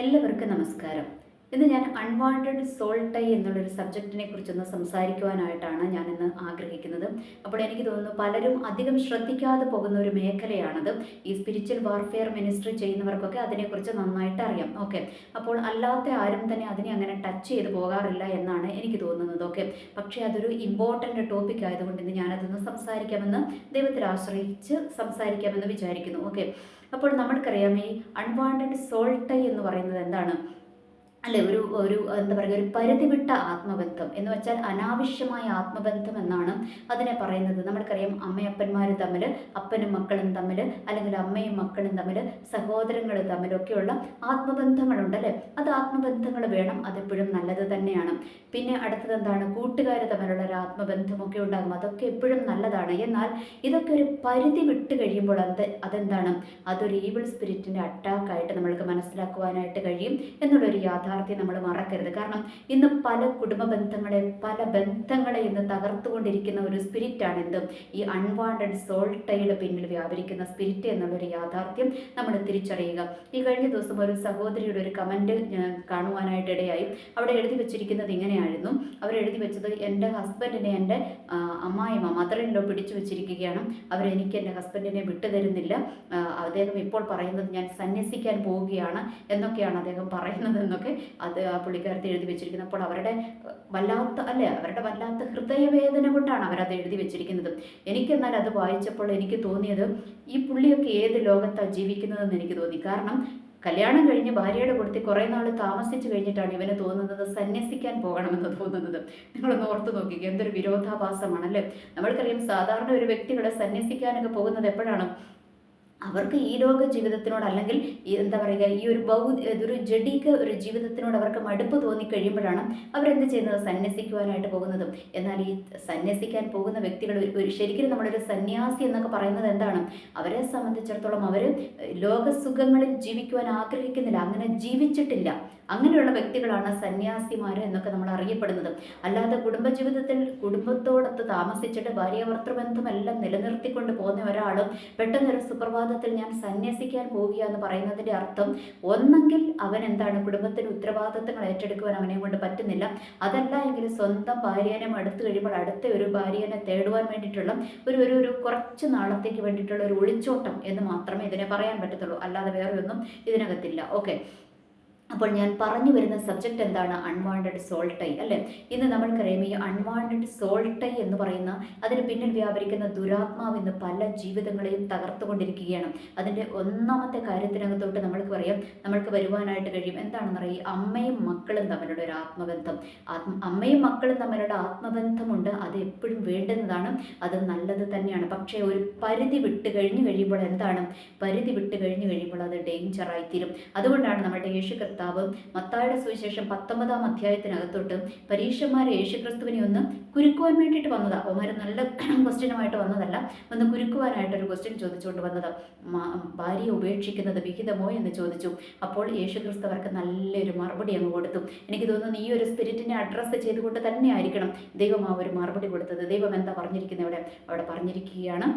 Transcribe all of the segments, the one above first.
എല്ലാവർക്കും നമസ്കാരം. ഇന്ന് ഞാൻ അൺവാണ്ടഡ് സോൾ ടൈ എന്നുള്ളൊരു സബ്ജക്റ്റിനെ കുറിച്ചൊന്ന് സംസാരിക്കുവാനായിട്ടാണ് ഞാൻ ഇന്ന് ആഗ്രഹിക്കുന്നത്. അപ്പോൾ എനിക്ക് തോന്നുന്നു പലരും അധികം ശ്രദ്ധിക്കാതെ പോകുന്ന ഒരു മേഖലയാണത്. ഈ സ്പിരിച്വൽ വാർഫെയർ മിനിസ്ട്രി ചെയ്യുന്നവർക്കൊക്കെ അതിനെക്കുറിച്ച് നന്നായിട്ട് അറിയാം. ഓക്കെ. അപ്പോൾ അല്ലാത്ത ആരും തന്നെ അതിനെ അങ്ങനെ ടച്ച് ചെയ്ത് പോകാറില്ല എന്നാണ് എനിക്ക് തോന്നുന്നത്. ഓക്കെ. പക്ഷേ അതൊരു ഇമ്പോർട്ടന്റ് ടോപ്പിക് ആയതുകൊണ്ട് ഇന്ന് ഞാനതൊന്ന് സംസാരിക്കാമെന്ന് ദൈവത്തിൽ ആശ്രയിച്ച് സംസാരിക്കാമെന്ന് വിചാരിക്കുന്നു. ഓക്കെ. അപ്പോൾ നമ്മൾക്കറിയാം ഈ അൺവാണ്ടഡ് സോൾട്ട് എന്ന് പറയുന്നത് എന്താണ്? അല്ലെ ഒരു ഒരു എന്താ പറയുക ഒരു പരിധി വിട്ട ആത്മബന്ധം എന്ന് വെച്ചാൽ അനാവശ്യമായ ആത്മബന്ധം എന്നാണ് അതിനെ പറയുന്നത്. നമ്മൾക്കറിയാം അമ്മയപ്പന്മാർ തമ്മിൽ അപ്പനും മക്കളും തമ്മിൽ അല്ലെങ്കിൽ അമ്മയും മക്കളും തമ്മിൽ സഹോദരങ്ങൾ തമ്മിലൊക്കെയുള്ള ആത്മബന്ധങ്ങളുണ്ട് അല്ലേ? അത് ആത്മബന്ധങ്ങൾ വേണം അതെപ്പോഴും നല്ലത് തന്നെയാണ്. പിന്നെ അടുത്തത് എന്താണ്? കൂട്ടുകാർ തമ്മിലുള്ള ഒരു ആത്മബന്ധമൊക്കെ ഉണ്ടാകും. അതൊക്കെ എപ്പോഴും നല്ലതാണ്. എന്നാൽ ഇതൊക്കെ ഒരു പരിധി വിട്ട് കഴിയുമ്പോൾ അത് അതെന്താണ്? അതൊരു ഈവിൾ സ്പിരിറ്റിന്റെ അറ്റാക്കായിട്ട് നമ്മൾക്ക് മനസ്സിലാക്കുവാനായിട്ട് കഴിയും. എന്നുള്ളൊരു യാഥാർത്ഥ്യം നമ്മൾ മറക്കരുത്. കാരണം ഇന്ന് പല കുടുംബ ബന്ധങ്ങളെ പല ബന്ധങ്ങളെ ഇന്ന് തകർത്തുകൊണ്ടിരിക്കുന്ന ഒരു സ്പിരിറ്റാണ് എന്ത്. ഈ അൺവാണ്ടഡ് സോൾട്ടയുടെ പിന്നിൽ വ്യാപരിക്കുന്ന സ്പിരിറ്റ് എന്നുള്ളൊരു യാഥാർത്ഥ്യം നമ്മൾ തിരിച്ചറിയുക. ഈ കഴിഞ്ഞ ദിവസം ഒരു സഹോദരിയുടെ ഒരു കമന്റ് കാണുവാനായിട്ട് ഇടയായി അവിടെ എഴുതി വെച്ചിരിക്കുന്നത് ഇങ്ങനെയായിരുന്നു. അവർ എഴുതി വെച്ചത് എന്റെ ഹസ്ബൻഡിനെ എന്റെ അമ്മായിമ്മ മദറിന്റെ പിടിച്ചു വെച്ചിരിക്കുകയാണ്. അവരെനിക്ക് എന്റെ ഹസ്ബൻഡിനെ വിട്ടുതരുന്നില്ല. തരുന്നില്ല അദ്ദേഹം ഇപ്പോൾ പറയുന്നത് ഞാൻ സന്യസിക്കാൻ പോവുകയാണ് എന്നൊക്കെയാണ് അദ്ദേഹം പറയുന്നത് എന്നൊക്കെ അത് ആ പുള്ളിക്കാരത്ത് എഴുതി വെച്ചിരിക്കുന്നത് അപ്പോൾ അവരുടെ വല്ലാത്ത അല്ലേ അവരുടെ വല്ലാത്ത ഹൃദയവേദന കൊണ്ടാണ് അവരത് എഴുതി വെച്ചിരിക്കുന്നത്. എനിക്കെന്നാൽ അത് വായിച്ചപ്പോൾ എനിക്ക് തോന്നിയത് ഈ പുള്ളിയൊക്കെ ഏത് ലോകത്താണ് ജീവിക്കുന്നതെന്ന് എനിക്ക് തോന്നി. കാരണം കല്യാണം കഴിഞ്ഞ് ഭാര്യയുടെ കൊടുത്തി കുറേ നാൾ താമസിച്ചു കഴിഞ്ഞിട്ടാണ് ഇവന് തോന്നുന്നത് സന്യസിക്കാൻ പോകണമെന്ന് തോന്നുന്നത്. നിങ്ങളൊന്ന് ഓർത്ത് നോക്കിക്കുക എന്തൊരു വിരോധാഭാസമാണല്ലേ? നമ്മൾക്കറിയാം സാധാരണ ഒരു വ്യക്തികളെ സന്യസിക്കാനൊക്കെ പോകുന്നത് എപ്പോഴാണ്? അവർക്ക് ഈ ലോക ജീവിതത്തിനോട് അല്ലെങ്കിൽ എന്താ പറയുക ഈ ഒരു ഭൗ ഒരു ജഡിക ഒരു ജീവിതത്തിനോട് അവർക്ക് മടുപ്പ് തോന്നിക്കഴിയുമ്പോഴാണ് അവരെന്ത് ചെയ്യുന്നത്? സന്യസിക്കുവാനായിട്ട് പോകുന്നതും. എന്നാൽ ഈ സന്യസിക്കാൻ പോകുന്ന വ്യക്തികൾ ഒരു- ശരിക്കും നമ്മളൊരു സന്യാസി എന്നൊക്കെ പറയുന്നത് എന്താണ്? അവരെ സംബന്ധിച്ചിടത്തോളം അവർ ലോകസുഖങ്ങളിൽ ജീവിക്കുവാൻ ആഗ്രഹിക്കുന്നില്ല. അങ്ങനെ ജീവിച്ചിട്ടില്ല. അങ്ങനെയുള്ള വ്യക്തികളാണ് സന്യാസിമാർ എന്നൊക്കെ നമ്മൾ അറിയപ്പെടുന്നത്. അല്ലാതെ കുടുംബജീവിതത്തിൽ കുടുംബത്തോടൊത്ത് താമസിച്ചിട്ട് ഭാര്യ ഭർത്തൃബന്ധമെല്ലാം നിലനിർത്തിക്കൊണ്ട് പോകുന്ന ഒരാളും പെട്ടെന്നൊരു സുപ്രഭാതത്തിൽ ഞാൻ സന്യസിക്കാൻ പോവുക എന്ന് പറയുന്നതിന്റെ അർത്ഥം ഒന്നെങ്കിൽ അവൻ എന്താണ് കുടുംബത്തിന്റെ ഉത്തരവാദിത്തങ്ങൾ ഏറ്റെടുക്കുവാൻ അവനെ കൊണ്ട് പറ്റുന്നില്ല. അതല്ല എങ്കിൽ സ്വന്തം ഭാര്യനെ അടുത്ത് കഴിയുമ്പോൾ അടുത്ത ഒരു ഭാര്യനെ തേടുവാൻ വേണ്ടിയിട്ടുള്ള ഒരു ഒരു ഒരു കുറച്ച് നാളത്തേക്ക് വേണ്ടിയിട്ടുള്ള ഒരു ഒളിച്ചോട്ടം എന്ന് മാത്രമേ ഇതിനെ പറയാൻ പറ്റത്തുള്ളൂ. അല്ലാതെ വേറെ ഒന്നും ഇതിനകത്തില്ല. ഓക്കെ അപ്പോൾ ഞാൻ പറഞ്ഞു വരുന്ന സബ്ജക്റ്റ് എന്താണ്? അൺവാണ്ടഡ് സോൾട്ടൈ അല്ലേ? ഇന്ന് നമ്മൾക്കറിയാം ഈ അൺവാണ്ടഡ് സോൾട്ടൈ എന്ന് പറയുന്ന അതിന് പിന്നിൽ വ്യാപരിക്കുന്ന ദുരാത്മാവ് ഇന്ന് പല ജീവിതങ്ങളെയും തകർത്തുകൊണ്ടിരിക്കുകയാണ്. അതിന്റെ ഒന്നാമത്തെ കാര്യത്തിനകത്തോട്ട് നമ്മൾക്ക് പറയാം. നമ്മൾക്ക് വരുവാനായിട്ട് കഴിയും. എന്താണെന്ന് ഈ അമ്മയും മക്കളും തമ്മിലുള്ള ഒരു ആത്മബന്ധം. ആത്മ അമ്മയും മക്കളും തമ്മിലുള്ള ആത്മബന്ധമുണ്ട്. അത് എപ്പോഴും വേണ്ടുന്നതാണ്. അത് നല്ലത് തന്നെയാണ്. പക്ഷേ ഒരു പരിധി വിട്ട് കഴിഞ്ഞു കഴിയുമ്പോൾ എന്താണ്? പരിധി വിട്ട് കഴിഞ്ഞു കഴിയുമ്പോൾ അത് ഡേഞ്ചറായി തീരും അതുകൊണ്ടാണ് നമ്മുടെ യേശു കർത്താവ് മത്തായുടെ സുവിശേഷം പത്തൊമ്പതാം അധ്യായത്തിനകത്തോട്ട് പരീക്ഷന്മാരെ യേശു ക്രിസ്തുവിനെ ഒന്ന് കുരുക്കുവാൻ വേണ്ടിയിട്ട് വന്നതാ. അവന്മാർ നല്ല ക്വസ്റ്റ്യനുമായിട്ട് വന്നതല്ല. ഒന്ന് കുരുക്കുവാനായിട്ട് ഒരു ക്വസ്റ്റ്യൻ ചോദിച്ചുകൊണ്ട് വന്നത് ഭാര്യയെ ഉപേക്ഷിക്കുന്നത് വിഹിതമോ? എന്ന് ചോദിച്ചു. അപ്പോൾ യേശു ക്രിസ്തു അവർക്ക് നല്ലൊരു മറുപടി അങ്ങ് കൊടുത്തു. എനിക്ക് തോന്നുന്നു ഈ ഒരു സ്പിരിറ്റിനെ അഡ്രസ്സ് ചെയ്തുകൊണ്ട് തന്നെ ആയിരിക്കണം ദൈവം ആ ഒരു മറുപടി കൊടുത്തത്. ദൈവം എന്താ പറഞ്ഞിരിക്കുന്നത് ഇവിടെ അവിടെ പറഞ്ഞിരിക്കുകയാണ്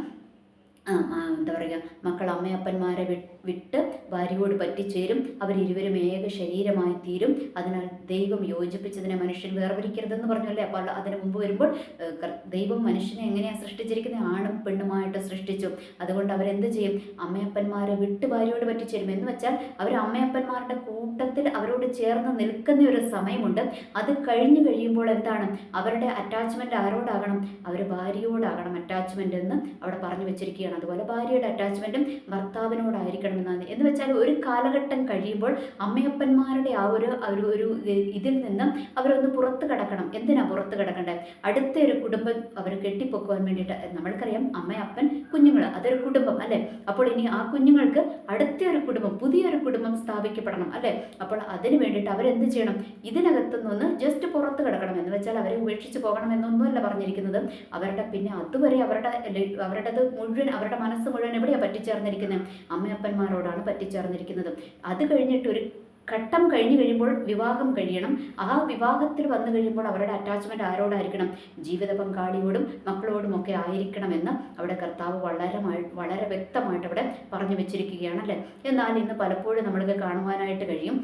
എന്താ പറയുക മക്കൾ അമ്മയപ്പന്മാരെ വിട്ട് ഭാര്യയോട് പറ്റിച്ചേരും. അവരിരുവരും ഏക ശരീരമായി തീരും. അതിനാൽ ദൈവം യോജിപ്പിച്ചതിനെ മനുഷ്യൻ വേർപിരിക്കരുതെന്ന് പറഞ്ഞല്ലേ? അപ്പോൾ അതിന് മുമ്പ് വരുമ്പോൾ ദൈവം മനുഷ്യനെ എങ്ങനെയാണ് സൃഷ്ടിച്ചിരിക്കുന്നത്? ആണും പെണ്ണുമായിട്ട് സൃഷ്ടിച്ചു. അതുകൊണ്ട് അവരെന്ത് ചെയ്യും? അമ്മയപ്പന്മാരെ വിട്ട് ഭാര്യയോട് പറ്റിച്ചേരും. എന്ന് വെച്ചാൽ അവർ അമ്മയപ്പന്മാരുടെ കൂട്ടത്തിൽ അവരോട് ചേർന്ന് നിൽക്കുന്ന ഒരു സമയമുണ്ട്. അത് കഴിഞ്ഞു കഴിയുമ്പോൾ എന്താണ്? അവരുടെ അറ്റാച്ച്മെന്റ് ആരോടാകണം? അവർ ഭാര്യയോടാകണം അറ്റാച്ച്മെന്റ് എന്ന് അവിടെ പറഞ്ഞു വെച്ചിരിക്കുകയാണ്. അതുപോലെ ഭാര്യയുടെ അറ്റാച്ച്മെന്റും ഭർത്താവിനോടായിരിക്കണമെന്നാണ്. എന്ന് വെച്ചാൽ ഒരു കാലഘട്ടം കഴിയുമ്പോൾ അമ്മയപ്പന്മാരുടെ ആ ഒരു ഒരു ഇതിൽ നിന്ന് അവരൊന്ന് പുറത്ത് കിടക്കണം. എന്തിനാ പുറത്ത് കിടക്കേണ്ടത്? അടുത്ത ഒരു കുടുംബം അവർ കെട്ടിപ്പൊക്കുവാൻ വേണ്ടിയിട്ട് നമ്മൾക്കറിയാം അമ്മയപ്പൻ കുഞ്ഞുങ്ങൾ അതൊരു കുടുംബം അല്ലേ? അപ്പോൾ ഇനി ആ കുഞ്ഞുങ്ങൾക്ക് അടുത്ത ഒരു കുടുംബം പുതിയൊരു കുടുംബം സ്ഥാപിക്കപ്പെടണം അല്ലേ? അപ്പോൾ അതിന് വേണ്ടിയിട്ട് അവരെന്ത് ചെയ്യണം? ഇതിനകത്തുനിന്ന് ജസ്റ്റ് പുറത്ത് കിടക്കണം. എന്ന് വെച്ചാൽ അവരെ ഉപേക്ഷിച്ച് പോകണം എന്നൊന്നുമല്ല പറഞ്ഞിരിക്കുന്നത്. അവരുടെ പിന്നെ അതുവരെ അവരുടെ അവരുടേത് മുഴുവൻ അവരുടെ മനസ്സ് മുഴുവൻ എവിടെയാണ് പറ്റിച്ചേർന്നിരിക്കുന്നത്? അമ്മയപ്പന്മാരോടാണ് പറ്റിച്ചേർന്നിരിക്കുന്നത്. അത് കഴിഞ്ഞിട്ട് ഒരു ഘട്ടം കഴിഞ്ഞു കഴിയുമ്പോൾ വിവാഹം കഴിയണം. ആ വിവാഹത്തിൽ വന്നു കഴിയുമ്പോൾ അവരുടെ അറ്റാച്ച്മെന്റ് ആരോടായിരിക്കണം? ജീവിത പങ്കാളിയോടും മക്കളോടും ഒക്കെ ആയിരിക്കണമെന്ന് അവിടെ കർത്താവ് വളരെ വളരെ വ്യക്തമായിട്ട് അവിടെ പറഞ്ഞു വെച്ചിരിക്കുകയാണ് അല്ലേ എന്നാൽ ഇന്ന് പലപ്പോഴും നമ്മൾക്ക് കാണുവാനായിട്ട് കഴിയും.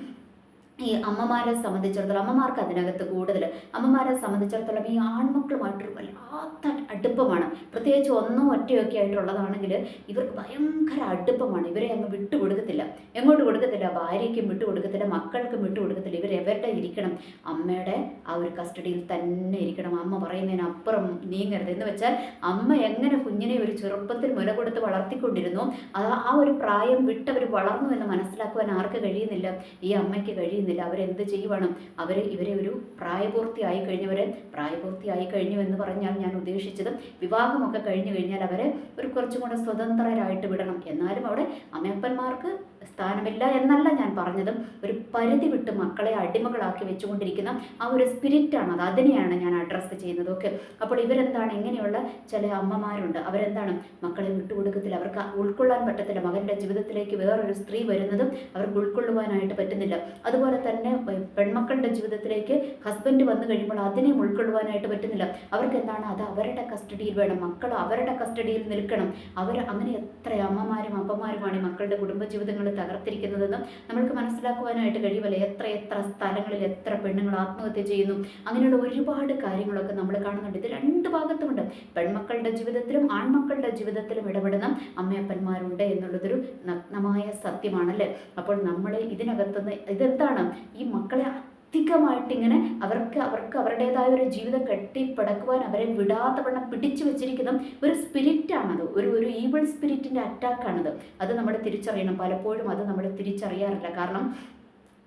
ഈ അമ്മമാരെ സംബന്ധിച്ചിടത്തോളം അമ്മമാർക്ക് അതിനകത്ത് കൂടുതൽ അമ്മമാരെ സംബന്ധിച്ചിടത്തോളം ഈ ആൺമക്കളുമായിട്ടൊരു വല്ലാത്ത അടുപ്പമാണ്. പ്രത്യേകിച്ച് ഒന്നോ ഒറ്റയൊക്കെ ആയിട്ടുള്ളതാണെങ്കിൽ ഇവർക്ക് ഭയങ്കര അടുപ്പമാണ്. ഇവരെ അങ്ങ് വിട്ടു കൊടുക്കത്തില്ല. എങ്ങോട്ട് കൊടുക്കത്തില്ല? ഭാര്യയ്ക്കും വിട്ടു കൊടുക്കത്തില്ല. മക്കൾക്കും വിട്ടു കൊടുക്കത്തില്ല. ഇവർ എവരുടെ ഇരിക്കണം? അമ്മയുടെ ആ ഒരു കസ്റ്റഡിയിൽ തന്നെ ഇരിക്കണം. അമ്മ പറയുന്നതിനപ്പുറം നീങ്ങരുത്. എന്ന് വെച്ചാൽ അമ്മ എങ്ങനെ കുഞ്ഞിനെ ഒരു ചെറുപ്പത്തിൽ മുല കൊടുത്ത് വളർത്തിക്കൊണ്ടിരുന്നു ആ ഒരു പ്രായം വിട്ടവർ വളർന്നു എന്ന് മനസ്സിലാക്കുവാൻ ആർക്ക് കഴിയുന്നില്ല? ഈ അമ്മയ്ക്ക് കഴിയുന്നില്ല. അവരെന്ത് ചെയ്യുവാണ്? അവർ ഇവരെ ഒരു പ്രായപൂർത്തിയായി കഴിഞ്ഞവരെ പ്രായപൂർത്തിയായി കഴിഞ്ഞു എന്ന് പറഞ്ഞാൽ ഞാൻ ഉദ്ദേശിച്ചത്. വിവാഹമൊക്കെ കഴിഞ്ഞു കഴിഞ്ഞാൽ അവരെ ഒരു കുറച്ചും കൂടെ സ്വതന്ത്രരായിട്ട് വിടണം. എന്നാലും അവിടെ അമ്മയപ്പന്മാർക്ക് സ്ഥാനമില്ല എന്നല്ല ഞാൻ പറഞ്ഞത്. ഒരു പരിധി വിട്ട് മക്കളെ അടിമകളാക്കി വെച്ചുകൊണ്ടിരിക്കുന്ന ആ ഒരു സ്പിരിറ്റാണ്. അത് അതിനെയാണ് ഞാൻ അഡ്രസ്സ് ചെയ്യുന്നത്. ഓക്കെ. അപ്പോൾ ഇവരെന്താണ്? ഇങ്ങനെയുള്ള ചില അമ്മമാരുണ്ട്. അവരെന്താണ്? മക്കളെ വിട്ടുകൊടുക്കത്തില്ല. അവർക്ക് ഉൾക്കൊള്ളാൻ പറ്റത്തില്ല. മകന്റെ ജീവിതത്തിലേക്ക് വേറൊരു സ്ത്രീ വരുന്നതും അവർക്ക് ഉൾക്കൊള്ളുവാനായിട്ട് പറ്റുന്നില്ല. അതുപോലെ തന്നെ പെൺമക്കളുടെ ജീവിതത്തിലേക്ക് ഹസ്ബൻഡ് വന്നു കഴിയുമ്പോൾ അതിനെ ഉൾക്കൊള്ളുവാനായിട്ട് പറ്റുന്നില്ല. അവർക്ക് എന്താണ് അത് അവരുടെ കസ്റ്റഡിയിൽ വേണം. മക്കൾ അവരുടെ കസ്റ്റഡിയിൽ നിൽക്കണം. അവർ അങ്ങനെ എത്ര അമ്മമാരും അപ്പന്മാരുമാണ് മക്കളുടെ മക്കളുടെ കുടുംബജീവിതങ്ങൾ തകർത്തിരിക്കുന്നതെന്ന് നമ്മൾക്ക് മനസ്സിലാക്കുവാനായിട്ട് കഴിയുമല്ലോ എത്ര എത്ര സ്ഥലങ്ങളിൽ എത്ര പെണ്ണുങ്ങൾ ആത്മഹത്യ ചെയ്യുന്നു. അങ്ങനെയുള്ള ഒരുപാട് കാര്യങ്ങളൊക്കെ നമ്മൾ കാണുന്നുണ്ട്. ഇത് രണ്ട് ഭാഗത്തുമുണ്ട്. പെൺമക്കളുടെ ജീവിതത്തിലും ആൺമക്കളുടെ ജീവിതത്തിലും ഇടപെടുന്ന അമ്മയപ്പന്മാരുണ്ട് എന്നുള്ളതൊരു നഗ്നമായ സത്യമാണല്ലേ? അപ്പോൾ നമ്മൾ ഇതിനകത്തുനിന്ന് ഇതെന്താണ്? ഈ മക്കളെ അധികമായിട്ട് ഇങ്ങനെ അവർക്ക് അവർക്ക് അവരുടേതായ ഒരു ജീവിതം കെട്ടിപ്പടക്കുവാൻ അവരെ വിടാത്ത വണ്ണം പിടിച്ചു വെച്ചിരിക്കുന്ന ഒരു സ്പിരിറ്റാണത് ഒരു ഒരു ഈവൾ സ്പിരിറ്റിന്റെ അറ്റാക്കാണത് അത് നമ്മൾ തിരിച്ചറിയണം. പലപ്പോഴും അത് നമ്മൾ തിരിച്ചറിയാറില്ല. കാരണം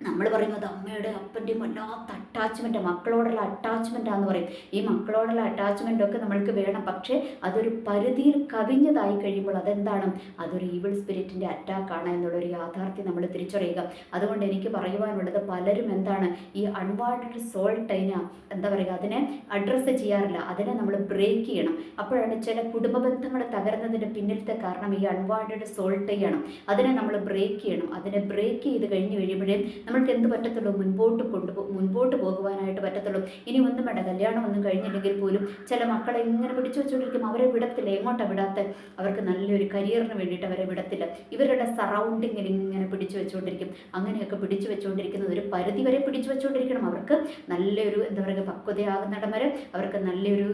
നമ്മൾ പറയുന്നത് അമ്മയുടെ അപ്പന്റെയും വല്ലാത്ത അറ്റാച്ച്മെന്റ് മക്കളോടുള്ള അറ്റാച്ച്മെന്റാന്ന് പറയും. ഈ മക്കളോടുള്ള അറ്റാച്ച്മെന്റൊക്കെ നമ്മൾക്ക് വേണം. പക്ഷേ അതൊരു പരിധിയിൽ കവിഞ്ഞതായി കഴിയുമ്പോൾ അതെന്താണ്? അതൊരു ഈവിൾ സ്പിരിറ്റിന്റെ അറ്റാക്കാണ് എന്നുള്ളൊരു യാഥാർത്ഥ്യം നമ്മൾ തിരിച്ചറിയുക. അതുകൊണ്ട് എനിക്ക് പറയുവാനുള്ളത് പലരും എന്താണ്? ഈ അൺവാണ്ടഡ് സോൾ ടൈന എന്താ പറയുക അതിനെ അഡ്രസ്സ് ചെയ്യാറില്ല. അതിനെ നമ്മൾ ബ്രേക്ക് ചെയ്യണം. അപ്പോഴാണ് ചില കുടുംബ ബന്ധങ്ങൾ തകർന്നതിന്റെ പിന്നിലത്തെ കാരണം ഈ അൺവാണ്ടഡ് സോൾ ടൈയാണ് അതിനെ നമ്മൾ ബ്രേക്ക് ചെയ്യണം. അതിനെ ബ്രേക്ക് ചെയ്ത് കഴിഞ്ഞ് കഴിയുമ്പോഴേ നമ്മൾക്ക് എന്ത് പറ്റത്തുള്ളൂ? മുൻപോട്ട് കൊണ്ടു മുൻപോട്ട് പോകുവാനായിട്ട് പറ്റത്തുള്ളൂ. ഇനി ഒന്നും വേണ്ട. കല്യാണം ഒന്നും കഴിഞ്ഞില്ലെങ്കിൽ പോലും ചില മക്കളെ ഇങ്ങനെ പിടിച്ചു വെച്ചുകൊണ്ടിരിക്കും അവരെ വിടത്തില്ല. എങ്ങോട്ടാണ് വിടാത്ത? അവർക്ക് നല്ലൊരു കരിയറിന് വേണ്ടിയിട്ട് അവരെ വിടത്തില്ല. ഇവരുടെ സറൗണ്ടിങ്ങിൽ ഇങ്ങനെ പിടിച്ചു വെച്ചുകൊണ്ടിരിക്കും അങ്ങനെയൊക്കെ പിടിച്ചു വെച്ചുകൊണ്ടിരിക്കുന്നത് ഒരു പരിധി വരെ പിടിച്ചു വെച്ചുകൊണ്ടിരിക്കണം അവർക്ക് നല്ലൊരു എന്താ പറയുക പക്വതയാകുന്നിടം വരെ അവർക്ക് നല്ലൊരു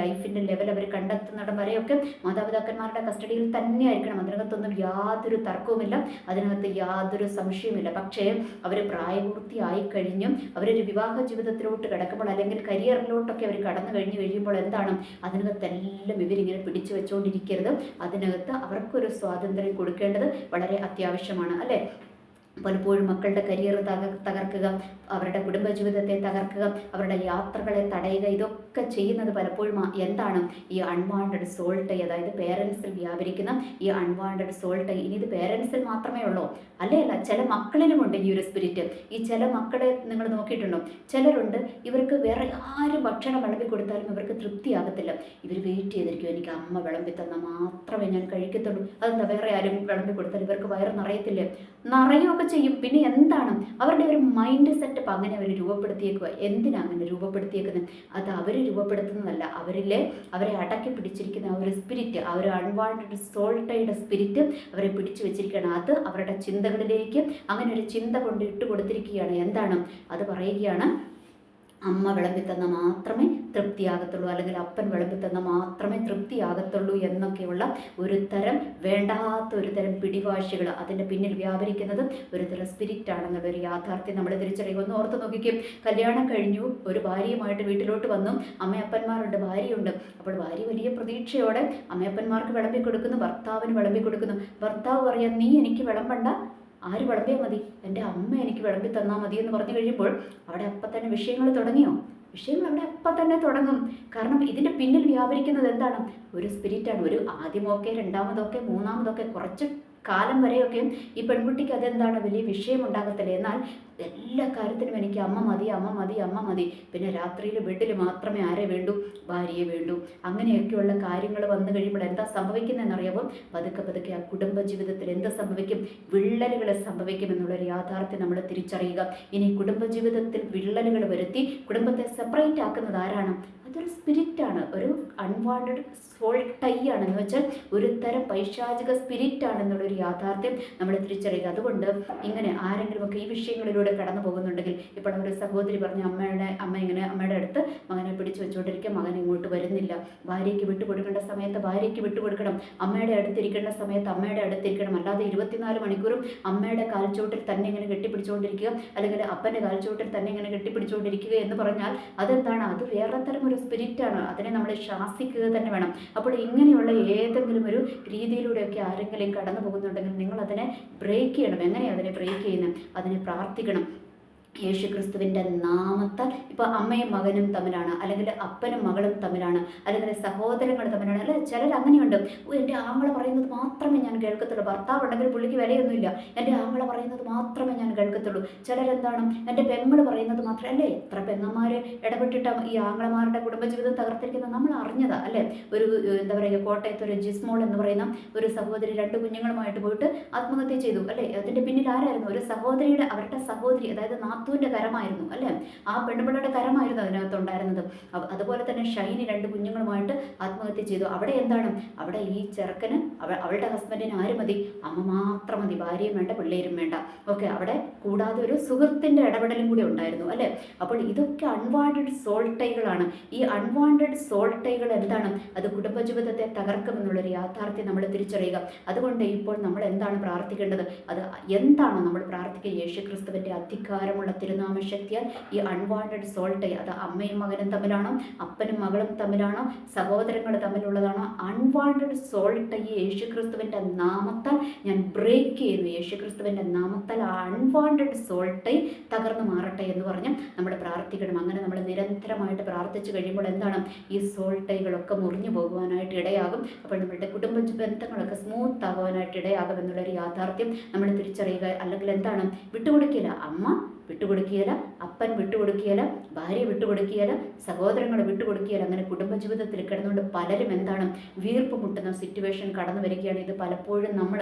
ലൈഫിന്റെ ലെവൽ അവർ കണ്ടെത്തുന്നിടം വരെയൊക്കെ മാതാപിതാക്കന്മാരുടെ കസ്റ്റഡിയിൽ തന്നെ ആയിരിക്കണം അതിനകത്തൊന്നും യാതൊരു തർക്കവുമില്ല. അതിനകത്ത് യാതൊരു സംശയവുമില്ല. പക്ഷേ അവർ പ്രായപൂർത്തിയായി കഴിഞ്ഞും അവരൊരു വിവാഹ ജീവിതത്തിലോട്ട് കിടക്കുമ്പോൾ അല്ലെങ്കിൽ കരിയറിലോട്ടൊക്കെ അവർ കടന്നു കഴിഞ്ഞ് കഴിയുമ്പോൾ എന്താണ്? അതിനകത്തെല്ലാം ഇവരിങ്ങനെ പിടിച്ചു വെച്ചുകൊണ്ടിരിക്കരുത് അതിനകത്ത് അവർക്കൊരു സ്വാതന്ത്ര്യം കൊടുക്കേണ്ടത് വളരെ അത്യാവശ്യമാണ്. അല്ലേ? പലപ്പോഴും മക്കളുടെ കരിയർ തക തകർക്കുക അവരുടെ കുടുംബജീവിതത്തെ തകർക്കുക അവരുടെ യാത്രകളെ തടയുക ഇതൊക്കെ ചെയ്യുന്നത് പലപ്പോഴും എന്താണ് ഈ അൺവാണ്ടഡ് സോൾട്ട് അതായത് പേരൻസിൽ വ്യാപരിക്കുന്ന ഈ അൺവാണ്ടഡ് സോൾട്ട് ഇനി ഇത് പേരൻസിൽ മാത്രമേ ഉള്ളൂ. അല്ലേ? അല്ല ചില മക്കളിലുമുണ്ട് ഈ ഒരു സ്പിരിറ്റ് ഈ ചില മക്കളെ നിങ്ങൾ നോക്കിയിട്ടുണ്ടോ? ചിലരുണ്ട് ഇവർക്ക് വേറെ ആരും ഭക്ഷണം വിളമ്പി കൊടുത്താലും ഇവർക്ക് തൃപ്തിയാകത്തില്ല. ഇവർ വെയിറ്റ് ചെയ്തിരിക്കും എനിക്ക് അമ്മ വിളമ്പി തന്നാൽ മാത്രമേ ഞാൻ കഴിക്കത്തുള്ളൂ. അതെന്താ വേറെ ആരും വിളമ്പി കൊടുത്താൽ ഇവർക്ക് വയറ് നിറയത്തില്ലേ? നിറയുമൊക്കെ ചെയ്യും. പിന്നെ എന്താണ്? അവരുടെ ഒരു മൈൻഡ് സെറ്റപ്പ് അങ്ങനെ അവർ രൂപപ്പെടുത്തിയേക്കുക എന്തിനാണ് അങ്ങനെ രൂപപ്പെടുത്തിയേക്കുന്നത് അത് അവർ രൂപപ്പെടുത്തുന്നതല്ല. അവരിലെ അവരെ അടക്കി പിടിച്ചിരിക്കുന്ന ആ ഒരു സ്പിരിറ്റ് ആ ഒരു അൺവാണ്ടഡ് സോൾട്ടയുടെ സ്പിരിറ്റ് അവരെ പിടിച്ചു വെച്ചിരിക്കുകയാണ്. അത് അവരുടെ ചിന്തകളിലേക്ക് അങ്ങനെ ഒരു ചിന്ത കൊണ്ട് ഇട്ട് കൊടുത്തിരിക്കുകയാണ് എന്താണ്? അത് പറയുകയാണ് അമ്മ വിളമ്പി തന്ന മാത്രമേ തൃപ്തിയാകത്തുള്ളൂ. അല്ലെങ്കിൽ അപ്പൻ വിളമ്പി തന്ന മാത്രമേ തൃപ്തിയാകത്തുള്ളൂ എന്നൊക്കെയുള്ള ഒരു തരം വേണ്ടാത്ത ഒരു തരം പിടിവാശികൾ അതിന്റെ പിന്നിൽ വ്യാപരിക്കുന്നത് ഒരു തരം സ്പിരിറ്റ് ആണെന്നുള്ളൊരു യാഥാർത്ഥ്യം നമ്മൾ തിരിച്ചറിയുക ഒന്ന് ഓർത്ത് നോക്കിക്കും. കല്യാണം കഴിഞ്ഞു ഒരു ഭാര്യയുമായിട്ട് വീട്ടിലോട്ട് വന്നു. അമ്മയപ്പന്മാരുണ്ട് ഭാര്യയുണ്ട്. അപ്പോൾ ഭാര്യ വലിയ പ്രതീക്ഷയോടെ അമ്മയപ്പന്മാർക്ക് വിളമ്പി കൊടുക്കുന്നു ഭർത്താവിന് വിളമ്പി കൊടുക്കുന്നു ഭർത്താവ് പറയാം നീ എനിക്ക് വിളമ്പണ്ട ആര് വിളമ്പിയാൽ മതി? എന്റെ അമ്മ എനിക്ക് വിളമ്പി തന്നാൽ മതി എന്ന് പറഞ്ഞു കഴിയുമ്പോൾ അവിടെ അപ്പം തന്നെ വിഷയങ്ങൾ തുടങ്ങിയോ? വിഷയങ്ങൾ അവിടെ അപ്പം തന്നെ തുടങ്ങും. കാരണം ഇതിന്റെ പിന്നിൽ വ്യാപരിക്കുന്നത് എന്താണ്? ഒരു സ്പിരിറ്റാണ് ഒരു ആദ്യമൊക്കെ രണ്ടാമതൊക്കെ മൂന്നാമതൊക്കെ കുറച്ച് കാലം വരെയൊക്കെ ഈ പെൺകുട്ടിക്ക് അതെന്താണ് വലിയ വിഷയമുണ്ടാകത്തില്ല? എന്നാൽ എല്ലാ കാര്യത്തിനും എനിക്ക് അമ്മ മതി അമ്മ മതി അമ്മ മതി. പിന്നെ രാത്രിയിൽ ബെഡിൽ മാത്രമേ ആരെ വേണ്ടൂ? ഭാര്യയെ വേണ്ടൂ. അങ്ങനെയൊക്കെയുള്ള കാര്യങ്ങൾ വന്നു കഴിയുമ്പോൾ എന്താ സംഭവിക്കുന്നതെന്നറിയാവും? പതുക്കെ പതുക്കെ ആ കുടുംബ ജീവിതത്തിൽ എന്ത് സംഭവിക്കും? വിള്ളലുകൾ സംഭവിക്കും എന്നുള്ളൊരു യാഥാർത്ഥ്യം നമ്മൾ തിരിച്ചറിയുക. ഇനി കുടുംബ ജീവിതത്തിൽ വിള്ളലുകൾ വരുത്തി കുടുംബത്തെ സെപ്പറേറ്റ് ആക്കുന്നത് ആരാണ്? അതൊരു സ്പിരിറ്റാണ് ഒരു അൺവാണ്ടഡ് സോൾ ടൈ ആണെന്ന് വെച്ചാൽ ഒരു തരം പൈശാചിക സ്പിരിറ്റ് ആണെന്നുള്ളൊരു യാഥാർത്ഥ്യം നമ്മൾ തിരിച്ചറിയുക. അതുകൊണ്ട് ഇങ്ങനെ ആരെങ്കിലുമൊക്കെ ഈ വിഷയങ്ങളിലൂടെ കടന്നു പോകുന്നുണ്ടെങ്കിൽ ഇപ്പോൾ ഒരു സഹോദരി പറഞ്ഞ അമ്മയുടെ അമ്മ ഇങ്ങനെ അമ്മയുടെ അടുത്ത് മകനെ പിടിച്ചു വെച്ചുകൊണ്ടിരിക്കുക മകൻ ഇങ്ങോട്ട് വരുന്നില്ല. ഭാര്യയ്ക്ക് വിട്ടുകൊടുക്കേണ്ട സമയത്ത് ഭാര്യയ്ക്ക് വിട്ടുകൊടുക്കണം അമ്മയുടെ അടുത്തിരിക്കേണ്ട സമയത്ത് അമ്മയുടെ അടുത്തിരിക്കണം. അല്ലാതെ ഇരുപത്തിനാല് മണിക്കൂറും അമ്മയുടെ കാൽച്ചോട്ടിൽ തന്നെ ഇങ്ങനെ കെട്ടിപ്പിടിച്ചുകൊണ്ടിരിക്കുക അല്ലെങ്കിൽ അപ്പന്റെ കാൽച്ചോട്ടിൽ തന്നെ ഇങ്ങനെ കെട്ടിപ്പിടിച്ചുകൊണ്ടിരിക്കുക എന്ന് പറഞ്ഞാൽ അതെന്താണ്? അത് വേറെ തരം ഒരു സ്പിരിറ്റാണ് അതിനെ നമ്മൾ ശാസിക്കുക തന്നെ വേണം. അപ്പോൾ ഇങ്ങനെയുള്ള ഏതെങ്കിലും ഒരു രീതിയിലൂടെയൊക്കെ ആരെങ്കിലും കടന്നു പോകുന്നുണ്ടെങ്കിൽ നിങ്ങൾ അതിനെ ബ്രേക്ക് ചെയ്യണം. എങ്ങനെയാണ് അതിനെ ബ്രേക്ക് ചെയ്യുന്നത്? അതിനെ പ്രാർത്ഥിക്കണം. യേശു ക്രിസ്തുവിന്റെ നാമത്താൽ ഇപ്പോൾ അമ്മയും മകനും തമ്മിലാണ് അല്ലെങ്കിൽ അപ്പനും മകളും തമ്മിലാണ് അല്ലെങ്കിൽ സഹോദരങ്ങൾ തമ്മിലാണ് അല്ലെ? ചിലർ അങ്ങനെയുണ്ട്. "ഓ, എന്റെ ആങ്ങള പറയുന്നത് മാത്രമേ ഞാൻ കേൾക്കത്തുള്ളൂ. ഭർത്താവ് ഉണ്ടെങ്കിൽ പുള്ളിക്ക് വിലയൊന്നുമില്ല. എന്റെ ആങ്ങള പറയുന്നത് മാത്രമേ ഞാൻ കേൾക്കത്തുള്ളൂ. ചിലരെന്താണ്? എന്റെ പെങ്ങൾ പറയുന്നത് മാത്രം അല്ലേ? എത്ര പെങ്ങന്മാർ ഇടപെട്ടിട്ട് ഈ ആങ്ങളമാരുടെ കുടുംബജീവിതം തകർത്തിരിക്കുന്നത്? നമ്മൾ അറിഞ്ഞതാ അല്ലേ? ഒരു എന്താ പറയുക കോട്ടയത്ത് ഒരു ജിസ്മോൾ എന്ന് പറയുന്ന ഒരു സഹോദരി രണ്ട് കുഞ്ഞുങ്ങളുമായിട്ട് പോയിട്ട് ആത്മഹത്യ ചെയ്തു അല്ലേ? അതിന്റെ പിന്നിൽ ആരായിരുന്നു? ഒരു സഹോദരിയുടെ അവരുടെ സഹോദരി അതായത് നാത്തൂന്റെ കരമായിരുന്നു അല്ലേ? ആ പെൺപിള്ളയുടെ കരമായിരുന്നു അതിനകത്തുണ്ടായിരുന്നത്. ഉണ്ടായിരുന്നത് അതുപോലെ തന്നെ ഷൈനി രണ്ട് കുഞ്ഞുങ്ങളുമായിട്ട് ആത്മഹത്യ ചെയ്തു. അവിടെ എന്താണ്? അവിടെ ഈ ചെറുക്കന് അവ അവളുടെ ഹസ്ബൻഡിന് ആര് മതി? അമ്മ മാത്രം മതി. ഭാര്യയും വേണ്ട പിള്ളേരും വേണ്ട. ഓക്കെ അവിടെ കൂടാതെ ഒരു സുഹൃത്തിന്റെ ഇടപെടലും കൂടി ഉണ്ടായിരുന്നു അല്ലേ? അപ്പോൾ ഇതൊക്കെ അൺവാണ്ടഡ് സോൾട്ടൈകളാണ് ഈ അൺവാണ്ടഡ് സോൾട്ടൈകൾ എന്താണ്? അത് കുടുംബജീവിതത്തെ തകർക്കുമെന്നുള്ളൊരു യാഥാർത്ഥ്യം നമ്മൾ തിരിച്ചറിയുക. അതുകൊണ്ട് ഇപ്പോൾ നമ്മൾ എന്താണ് പ്രാർത്ഥിക്കേണ്ടത്? അത് എന്താണ് നമ്മൾ പ്രാർത്ഥിക്കുക? യേശു ക്രിസ്തുവിന്റെ അധികാരമുള്ള തിരുനാമ ശക്തിയാൽ ഈ അൺവാണ്ടഡ് സോൾട്ട് അത് അമ്മയും മകനും തമ്മിലാണോ അപ്പനും മകളും തമ്മിലാണോ സഹോദരങ്ങൾ തമ്മിലുള്ളതാണോ? അൺവാണ്ടഡ് സോൾട്ടൈ യേശു ക്രിസ്തുവിന്റെ നാമത്താൽ ഞാൻ ബ്രേക്ക് ചെയ്യുന്നു. യേശു ക്രിസ്തുവിന്റെ നാമത്താൽ ആ അൺവാണ്ടഡ് സോൾട്ട് തകർന്നു മാറട്ടെ എന്ന് പറഞ്ഞ് നമ്മൾ പ്രാർത്ഥിക്കണം. അങ്ങനെ നമ്മൾ നിരന്തരമായിട്ട് പ്രാർത്ഥിച്ചു കഴിയുമ്പോൾ എന്താണ്? ഈ സോൾട്ടൈകളൊക്കെ മുറിഞ്ഞു പോകുവാനായിട്ട് ഇടയാകും. അപ്പോൾ നമ്മളുടെ കുടുംബ ബന്ധങ്ങളൊക്കെ സ്മൂത്ത് ആകുവാനായിട്ട് ഇടയാകും എന്നുള്ളൊരു യാഥാർത്ഥ്യം നമ്മൾ തിരിച്ചറിയുക. അല്ലെങ്കിൽ എന്താണ്? വിട്ടുകൊടുക്കില്ല. അമ്മ വിട്ടുകൊടുക്കുകയില്ല അപ്പൻ വിട്ടുകൊടുക്കുകയില്ല ഭാര്യ വിട്ടുകൊടുക്കുകയില്ല സഹോദരങ്ങൾ വിട്ടുകൊടുക്കുകയില്ല അങ്ങനെ കുടുംബജീവിതത്തിൽ കിടന്നുകൊണ്ട് പലരും എന്താണ് വീർപ്പ് മുട്ടുന്ന സിറ്റുവേഷൻ കടന്നു വരികയാണ്. ഇത് പലപ്പോഴും നമ്മൾ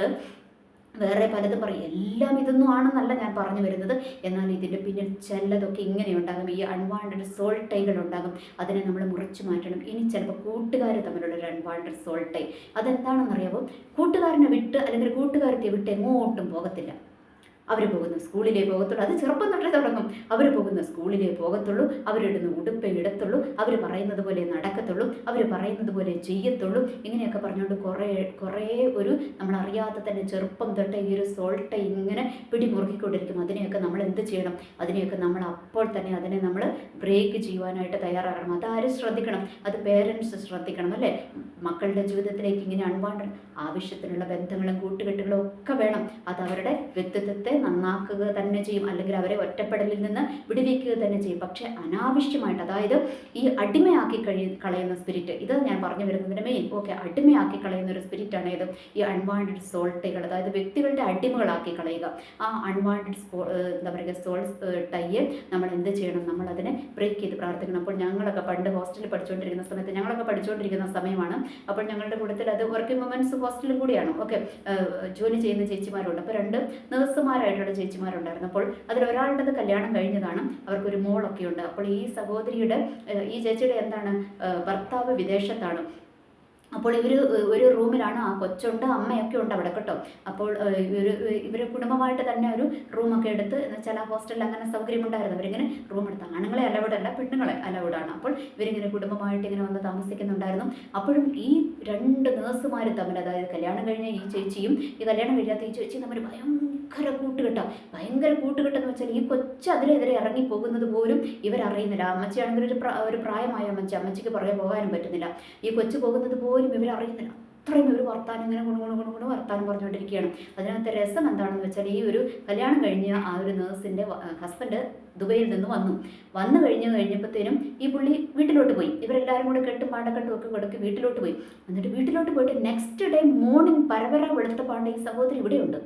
വേറെ പലതും പറയും. എല്ലാം ഇതൊന്നും ആണെന്നല്ല ഞാൻ പറഞ്ഞു വരുന്നത്. എന്നാൽ ഇതിന്റെ പിന്നിൽ ചിലതൊക്കെ ഇങ്ങനെ ഉണ്ടാകും. ഈ അൺവാണ്ടഡ് സോൾട്ടൈകൾ ഉണ്ടാകും. അതിനെ നമ്മൾ മുറിച്ചു മാറ്റണം. ഇനി ചിലപ്പോൾ കൂട്ടുകാർ തമ്മിലുള്ള ഒരു അൺവാണ്ടഡ് സോൾട്ടൈ അതെന്താണെന്നറിയാമോ കൂട്ടുകാരനെ വിട്ട് അല്ലെങ്കിൽ കൂട്ടുകാരത്തെ വിട്ട് എങ്ങോട്ടും പോകത്തില്ല. അവർ പോകുന്ന സ്കൂളിലേ പോകത്തുള്ളൂ. അത് ചെറുപ്പം തൊട്ടേ തുടങ്ങും. അവർ പോകുന്ന സ്കൂളിലേ പോകത്തുള്ളൂ. അവരിടുന്ന ഉടുപ്പ് ഇടത്തുള്ളൂ. അവർ പറയുന്നത് പോലെ നടക്കത്തുള്ളൂ. അവർ പറയുന്നത് പോലെ ചെയ്യത്തുള്ളൂ. ഇങ്ങനെയൊക്കെ പറഞ്ഞുകൊണ്ട് കുറേ കുറേ ഒരു നമ്മളറിയാതെ തന്നെ ചെറുപ്പം തൊട്ടേ ഈ ഒരു സോൾട്ട് ഇങ്ങനെ പിടിമുറുക്കിക്കൊണ്ടിരിക്കും. അതിനെയൊക്കെ നമ്മൾ എന്ത് ചെയ്യണം? അതിനെയൊക്കെ നമ്മൾ അപ്പോൾ തന്നെ അതിനെ നമ്മൾ ബ്രേക്ക് ചെയ്യുവാനായിട്ട് തയ്യാറാകണം. അതാരും ശ്രദ്ധിക്കണം. അത് പേരൻസ് ശ്രദ്ധിക്കണം അല്ലേ? മക്കളുടെ ജീവിതത്തിലേക്ക് ഇങ്ങനെ അൺവാണ്ടഡ് ആവശ്യത്തിനുള്ള ബന്ധങ്ങളും കൂട്ടുകെട്ടുകളും ഒക്കെ വേണം. അത് അവരുടെ വ്യക്തിത്വത്തെ നന്നാക്കുക തന്നെ ചെയ്യും. അല്ലെങ്കിൽ അവരെ ഒറ്റപ്പെടലിൽ നിന്ന് വിടുവിക്കുക തന്നെ ചെയ്യും. പക്ഷെ അനാവശ്യമായിട്ട് അതായത് ഈ അടിമയാക്കി കഴി കളയുന്ന സ്പിരിറ്റ് ഇത് ഞാൻ പറഞ്ഞു വരുന്നതിന്റെ മെയിൻ ഓക്കെ അടിമയാക്കി കളയുന്ന ഒരു സ്പിരിറ്റ് ആണ് ഇത് ഈ അൺവാണ്ടഡ് സോൾട്ടുകൾ അതായത് വ്യക്തികളുടെ അടിമകളാക്കി കളയുക. ആ അൺവാണ്ടഡ് സ്പോ എന്താ പറയുക സോൾ ടൈയെ നമ്മൾ എന്ത് ചെയ്യണം? നമ്മൾ അതിനെ ബ്രേക്ക് ചെയ്ത് പ്രാർത്ഥിക്കണം. അപ്പോൾ ഞങ്ങളൊക്കെ പണ്ട് ഹോസ്റ്റലിൽ പഠിച്ചുകൊണ്ടിരിക്കുന്ന സമയത്ത് ഞങ്ങളൊക്കെ പഠിച്ചുകൊണ്ടിരിക്കുന്ന സമയമാണ്. അപ്പോൾ ഞങ്ങളുടെ കൂട്ടത്തിൽ അത് വർക്കിംഗ് വുമൻസ് ഹോസ്റ്റലും കൂടിയാണ്. ഓക്കെ ജോലി ചെയ്യുന്ന ചേച്ചിമാരുണ്ട്. അപ്പോൾ രണ്ട് നഴ്സുമാരായിട്ടുള്ള ചേച്ചിമാരുണ്ടായിരുന്നു. അപ്പോൾ അതിലൊരാളുടേത് കല്യാണം കഴിഞ്ഞതാണ്. അവർക്കൊരു മോളൊക്കെ ഉണ്ട് അപ്പോൾ ഈ സഹോദരിയുടെ ഈ ചേച്ചിയുടെ എന്താണ് ഭർത്താവ് വിദേശത്താണ്. അപ്പോൾ ഇവർ ഒരു റൂമിലാണ് ആ കൊച്ചുണ്ട് അമ്മയൊക്കെ ഉണ്ട് അവിടെ കേട്ടോ. അപ്പോൾ ഇവർ ഇവർ കുടുംബമായിട്ട് തന്നെ ഒരു റൂമൊക്കെ എടുത്ത് ആ ഹോസ്റ്റലിൽ അങ്ങനെ സൗകര്യമുണ്ടായിരുന്നു. അവരിങ്ങനെ റൂം എടുത്ത്. ആണുങ്ങളെ അല്ല പെണ്ണുങ്ങളെ അലൗഡ് ആണ്. അപ്പോൾ ഇവരിങ്ങനെ കുടുംബമായിട്ട് ഇങ്ങനെ വന്ന് താമസിക്കുന്നുണ്ടായിരുന്നു. അപ്പോഴും ഈ രണ്ട് നേഴ്സുമാർ തമ്മിൽ അതായത് കല്യാണം കഴിഞ്ഞ ഈ ചേച്ചിയും ഈ കല്യാണം കഴിയാത്ത ഈ ചേച്ചിയും തമ്മിൽ ഭയങ്കര കൂട്ടുകെട്ടാ. ഭയങ്കര കൂട്ടുകെട്ടെന്ന് വെച്ചാൽ ഈ കൊച്ചു അതിലെതിരെ ഇറങ്ങി പോകുന്നത് പോലും ഇവരറിയുന്നില്ല. അമ്മച്ചിയാണെങ്കിൽ ഒരു ഒരു പ്രായമായ അമ്മച്ചി. അമ്മച്ചിക്ക് പുറകെ പോകാനും പറ്റുന്നില്ല. ഈ കൊച്ചു പോകുന്നത് പോലും ഇവരറിയുന്നില്ല അത്രയും ഇവർ വർത്താനം ഇങ്ങനെ ഗുണു ഗുണു ഗുണു കൊണ്ട് വർത്താനം പറഞ്ഞുകൊണ്ടിരിക്കുകയാണ്. അതിനകത്ത് രസം എന്താണെന്ന് വെച്ചാൽ ഈ ഒരു കല്യാണം കഴിഞ്ഞ ആ ഒരു നേഴ്സിന്റെ ഹസ്ബൻഡ് ദുബൈയിൽ നിന്ന് വന്നു. വന്നു കഴിഞ്ഞ് കഴിഞ്ഞപ്പോഴത്തേനും ഈ പുള്ളി വീട്ടിലോട്ട് പോയി. ഇവരെല്ലാവരും കൂടെ കെട്ടും പാണ്ടക്കെട്ടും ഒക്കെ കൊടുക്ക് വീട്ടിലോട്ട് പോയി. എന്നിട്ട് വീട്ടിലോട്ട് പോയിട്ട് നെക്സ്റ്റ് ഡേ മോർണിംഗ് പരപര വെളുത്ത പാണ്ട ഈ സഹോദരി ഇവിടെയുണ്ട്.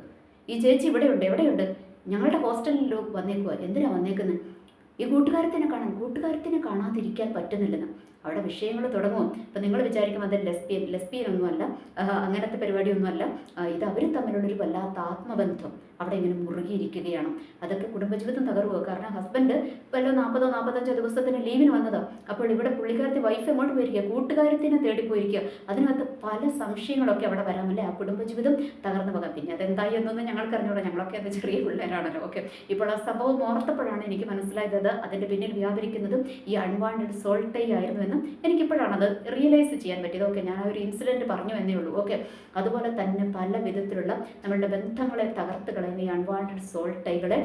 ഈ ചേച്ചി ഇവിടെയുണ്ട്. എവിടെയുണ്ട്? ഞങ്ങളുടെ ഹോസ്റ്റലിൽ വന്നേക്കുക എന്തിനാണ് വന്നേക്കുന്നത് ഈ കൂട്ടുകാരത്തിനെ കാണാൻ കൂട്ടുകാരത്തിനെ കാണാതിരിക്കാൻ പറ്റുന്നില്ലെന്ന്. അവിടെ വിഷയങ്ങൾ തുടങ്ങും. അപ്പം നിങ്ങൾ വിചാരിക്കും അത് ലെസ്ബിയൻ ഒന്നുമല്ല അങ്ങനത്തെ പരിപാടിയൊന്നുമല്ല. ഇത് അവർ തമ്മിലുള്ളൊരു വല്ലാത്ത ആത്മബന്ധം അവിടെ ഇങ്ങനെ മുറുകിയിരിക്കുകയാണ്. അതൊക്കെ കുടുംബജീവിതം തകർവുക കാരണം ഹസ്ബൻഡ് വല്ല നാൽപ്പതോ നാൽപ്പത്തഞ്ചോ ദിവസത്തിന് ലീവിന് വന്നതാണ് അപ്പോൾ ഇവിടെ പുള്ളിക്കാരത്തി വൈഫ് എങ്ങോട്ട് പോയിരിക്കുക കൂട്ടുകാരത്തിനെ തേടി പോയിരിക്കുക അതിനകത്ത് പല സംശയങ്ങളൊക്കെ അവിടെ വരാമല്ലേ ആ കുടുംബജീവിതം തകർന്നു പോകാം. പിന്നെ അതെന്തായി എന്നൊന്നും ഞങ്ങൾക്ക് അറിഞ്ഞൂടാ. ഞങ്ങളൊക്കെ അത് ചെറിയ പിള്ളേരാണല്ലോ. ഓക്കെ. ഇപ്പോൾ ആ സംഭവം ഓർത്തപ്പോഴാണ് എനിക്ക് മനസ്സിലായത് അതിന്റെ പിന്നിൽ വ്യാപരിക്കുന്നതും ഈ അൺവാണ്ടഡ് സോൾട്ടൈ ആയിരുന്നു എന്നും. എനിക്കിപ്പോഴാണ് അത് റിയലൈസ് ചെയ്യാൻ പറ്റിയത്. ഓക്കെ ഞാൻ ആ ഒരു ഇൻസിഡന്റ് പറഞ്ഞു എന്നേ ഉള്ളൂ. ഓക്കെ അതുപോലെ തന്നെ പല വിധത്തിലുള്ള നമ്മളുടെ ബന്ധങ്ങളെ തകർത്ത് കളയുന്ന ഈ അൺവാണ്ടഡ് സോൾട്ടൈകളെ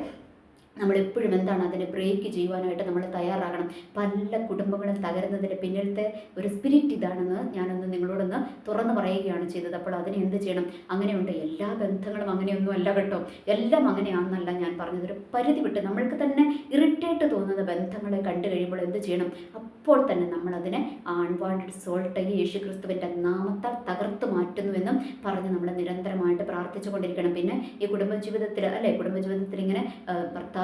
നമ്മളെപ്പോഴും എന്താണ് അതിനെ ബ്രേക്ക് ചെയ്യുവാനായിട്ട് നമ്മൾ തയ്യാറാകണം. പല കുടുംബങ്ങളും തകരുന്നതിന് പിന്നിലത്തെ ഒരു സ്പിരിറ്റ് ഇതാണെന്ന് ഞാനൊന്ന് നിങ്ങളോടൊന്ന് തുറന്നു പറയുകയാണ് ചെയ്തത്. അപ്പോൾ അതിനെ എന്ത് ചെയ്യണം? അങ്ങനെയുണ്ട്. എല്ലാ ബന്ധങ്ങളും അങ്ങനെയൊന്നും അല്ല കേട്ടോ. എല്ലാം അങ്ങനെയാണെന്നല്ല ഞാൻ പറഞ്ഞത്. ഒരു പരിധി വിട്ട് നമ്മൾക്ക് തന്നെ ഇറിറ്റേറ്റ് തോന്നുന്ന ബന്ധങ്ങളെ കണ്ടു കഴിയുമ്പോൾ എന്ത് ചെയ്യണം? അപ്പോൾ തന്നെ നമ്മളതിനെ അൺവാണ്ടഡ് സോൾട്ടായി യേശു ക്രിസ്തുവിന്റെ നാമത്താൽ തകർത്ത് മാറ്റുന്നുവെന്നും പറഞ്ഞ് നമ്മൾ നിരന്തരമായിട്ട് പ്രാർത്ഥിച്ചു കൊണ്ടിരിക്കണം പിന്നെ ഈ കുടുംബജീവിതത്തിൽ അല്ലേ? കുടുംബജീവിതത്തിൽ ഇങ്ങനെ ആ,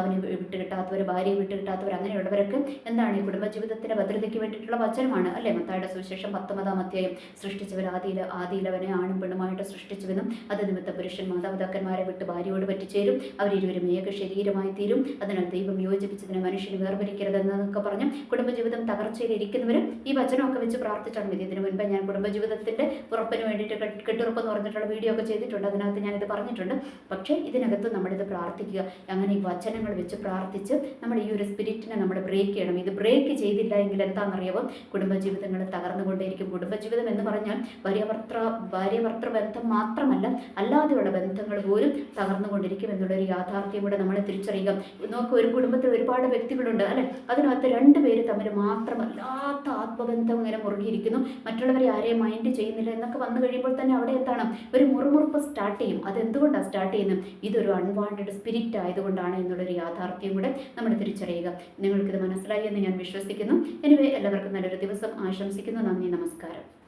ഭർത്താവിനെ വി- വിട്ട് കിട്ടാത്തവർ ഭാര്യയെ വിട്ട് കിട്ടാത്തവർ അങ്ങനെയുള്ളവരൊക്കെ എന്താണ് ഈ കുടുംബജീവിതത്തിന്റെ ഭദ്രതയ്ക്ക് വേണ്ടിയിട്ടുള്ള വചനമാണ് അല്ലേ? മത്തായുടെ സുവിശേഷം പത്തൊമ്പതാം അധ്യായം. സൃഷ്ടിച്ചവർ ആദിയിൽ ആദിയിലവനെ ആണും പെണ്ണുമായിട്ട് സൃഷ്ടിച്ചുവെന്നും അത് നിമിത്തം പുരുഷൻ മാതാപിതാക്കന്മാരെ വിട്ട് ഭാര്യയോട് പറ്റിച്ചേരും. അവരിരുവരും ഏക ശരീരമായി തീരും. അതിനാൽ ദൈവം യോജിപ്പിച്ചതിനെ മനുഷ്യന് വേർപിരിക്കരുതെന്നൊക്കെ പറഞ്ഞ് കുടുംബജീവിതം തകർച്ചയിലിരിക്കുന്നവരും ഈ വചനമൊക്കെ വെച്ച് പ്രാർത്ഥിച്ചാണ് മതി ഇതിനു മുൻപ് ഞാൻ കുടുംബജീവിതത്തിന്റെ ഉറപ്പിന് വേണ്ടിയിട്ട് കെട്ട് കെട്ടുറപ്പെന്ന് പറഞ്ഞിട്ടുള്ള വീഡിയോ ഒക്കെ ചെയ്തിട്ടുണ്ട്. അതിനകത്ത് ഞാനിത് പറഞ്ഞിട്ടുണ്ട്. പക്ഷേ ഇതിനകത്ത് നമ്മളിത് പ്രാർത്ഥിക്കുക. അങ്ങനെ ഈ വചനങ്ങൾ വെച്ച് പ്രാർത്ഥിച്ച് നമ്മൾ ഈ ഒരു സ്പിരിറ്റിനെ നമ്മൾ ബ്രേക്ക് ചെയ്യണം. ഇത് ബ്രേക്ക് ചെയ്തില്ല എങ്കിൽ എന്താണെന്നറിയാവും? കുടുംബജീവിതങ്ങൾ തകർന്നുകൊണ്ടേയിരിക്കും. കുടുംബജീവിതം എന്ന് പറഞ്ഞാൽ ഭാര്യവർത്ര ഭാര്യഭർത്തൃ ബന്ധം മാത്രമല്ല അല്ലാതെയുള്ള ബന്ധങ്ങൾ പോലും തകർന്നുകൊണ്ടിരിക്കും എന്നുള്ളൊരു യാഥാർത്ഥ്യം കൂടെ നമ്മൾ തിരിച്ചറിയുക. നോക്ക് ഒരു കുടുംബത്തിൽ ഒരുപാട് വ്യക്തികളുണ്ട് അല്ലെ? അതിനകത്ത് രണ്ട് പേര് തമ്മിൽ മാത്രം അല്ലാത്ത ആത്മബന്ധം ഇങ്ങനെ മുറുകിയിരിക്കുന്നു. മറ്റുള്ളവരെ ആരെയും മൈൻഡ് ചെയ്യുന്നില്ല എന്നൊക്കെ വന്നു കഴിയുമ്പോൾ തന്നെ അവിടെ എന്താണ്? ഒരു മുറുമുറുപ്പ് സ്റ്റാർട്ട് ചെയ്യും. അത് എന്തുകൊണ്ടാണ് സ്റ്റാർട്ട് ചെയ്യുന്നത്? ഇതൊരു അൺവാണ്ടഡ് സ്പിരിറ്റ് ആയതുകൊണ്ടാണ് എന്നുള്ളൊരു യാഥാർത്ഥ്യം കൂടെ നമ്മൾ തിരിച്ചറിയുക. നിങ്ങൾക്കിത് മനസ്സിലായി എന്ന് ഞാൻ വിശ്വസിക്കുന്നു. എനിവേ എല്ലാവർക്കും നല്ലൊരു ദിവസം ആശംസിക്കുന്നു. നന്ദി നമസ്കാരം.